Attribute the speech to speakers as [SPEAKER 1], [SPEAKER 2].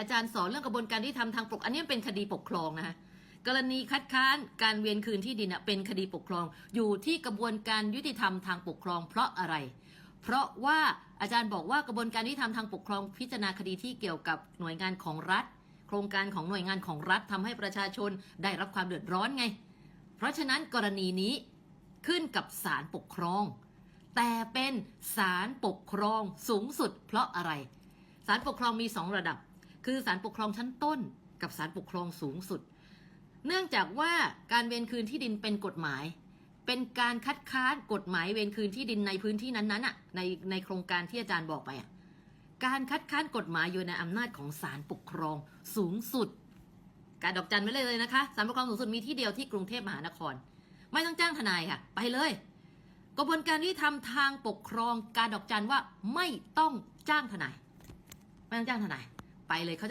[SPEAKER 1] อาจารย์สอนเรื่องกระบวนการที่ทำทางปก อันนี้เป็นคดีปกครองนะคะกรณีคัดค้านการเวียนคืนที่ดินเป็นคดีปกครองอยู่ที่กระบวนการยุติธรรมทางปกครอง เพราะอะไร เพราะว่าอาจารย์บอกว่ากระบวนการยุติธรรมทางปกครอง พิจารณาคดีที่เกี่ยวกับหน่วยงานของรัฐ โครงการของหน่วยงานของรัฐทำให้ประชาชนได้รับความเดือดร้อนไง เพราะฉะนั้นกรณีนี้ขึ้นกับศาลปกครอง แต่เป็นศาลปกครองสูงสุด เพราะอะไรศาลปกครองมีสองระดับ คือศาลปกครองชั้นต้นกับศาลปกครองสูงสุด เนื่องจากว่าการเวรคืนที่ดินเป็นกฎหมาย เป็นการคัดค้านกฎหมายเวรคืนที่ดินในพื้นที่นั้นๆอะในในโครงการที่อาจารย์บอกไปอะการคัดค้านกฎหมายอยู่ในอำนาจของศาลปกครองสูงสุด การดอกจันไว้เลยเลยนะคะศาลปกครองสูงสุดมีที่เดียวที่กรุงเทพมหานคร ไม่ต้องจ้างทนายค่ะ ไปเลย กระบวนการที่ทำทางปกครองการดอกจันว่าไม่ต้องจ้างทนาย ไม่ต้องจ้างทนาย ไปเลยเขาจะ